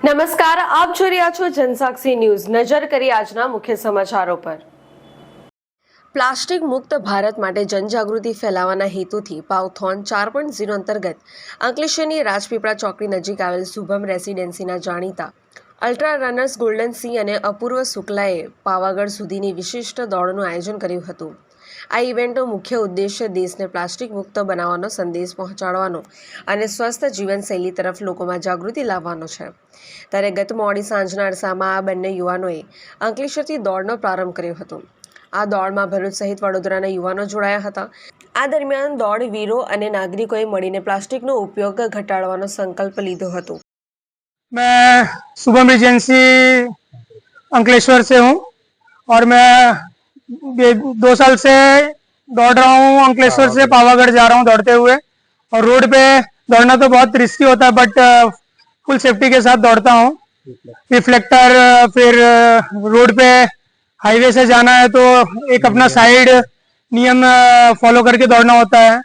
નમસ્કાર, આપ જોઈ રહ્યા છો જનસાક્ષી ન્યૂઝ. નજર કરી આજના મુખ્ય સમાચારો પર. પ્લાસ્ટિક મુક્ત ભારત માટે જનજાગૃતિ ફેલાવવાના હેતુથી પાવથોન ચાર પોઈન્ટ ઝીરો અંતર્ગત અંકલેશ્વરની રાજપીપળા ચોકડી નજીક આવેલ શુભમ રેસિડેન્સીના જાણીતા અલ્ટ્રા રનર્સ ગોલ્ડન સિંહ અને અપૂર્વ શુક્લાએ પાવાગઢ સુધીની વિશિષ્ટ દોડનું આયોજન કર્યું હતું. આ ઇવેન્ટનો મુખ્ય ઉદ્દેશ્ય દેશને પ્લાસ્ટિક મુક્ત બનાવવાનો સંદેશ પહોંચાડવાનો અને સ્વસ્થ જીવનશૈલી તરફ લોકોમાં જાગૃતિ લાવવાનો છે. ત્યારે ગત મોડી સાંજના અરસામાં આ બંને યુવાનોએ અંકલેશ્વરથી દોડનો પ્રારંભ કર્યો હતો. આ દોડમાં ભરૂચ સહિત વડોદરાના યુવાનો જોડાયા હતા. આ દરમિયાન દોડ વીરો અને નાગરિકોએ મળીને પ્લાસ્ટિકનો ઉપયોગ ઘટાડવાનો સંકલ્પ લીધો હતો. मैं शुभम एजेंसी अंकलेश्वर से हूँ और मैं दो साल से दौड़ रहा हूँ अंकलेश्वर से पावागढ़ जा रहा हूँ दौड़ते हुए। और रोड पे दौड़ना तो बहुत रिस्की होता है बट फुल सेफ्टी के साथ दौड़ता हूँ। रिफ्लेक्टर फिर रोड पे हाईवे से जाना है तो एक अपना साइड नियम फॉलो करके दौड़ना होता है।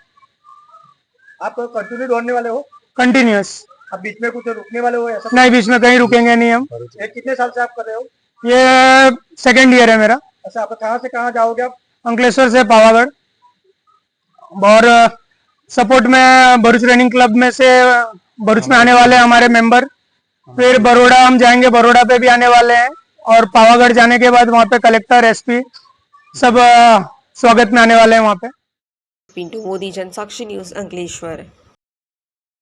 आप कंटिन्यू दौड़ने वाले हो? कंटिन्यूस अब बीच में कुछ रुकने वाले हो ऐसा नहीं बीच में कहीं रुकेंगे नहीं हम। ये कितने साल से आप कर रहे हो? ये सेकेंड ईयर है मेरा। अच्छा आप कहाँ से कहाँ जाओगे आप? अंकलेश्वर से पावागढ़। और सपोर्ट में भरूच रनिंग क्लब में से भरूच में आने वाले हमारे मेंबर फिर बरोड़ा हम जाएँगे बरोडा पे भी आने वाले हैं। और पावागढ़ जाने के बाद वहाँ पे कलेक्टर एसपी सब स्वागत में आने वाले हैं वहाँ पे। पिंटू मोदी जनसाक्षी न्यूज़ अंकलेश्वर।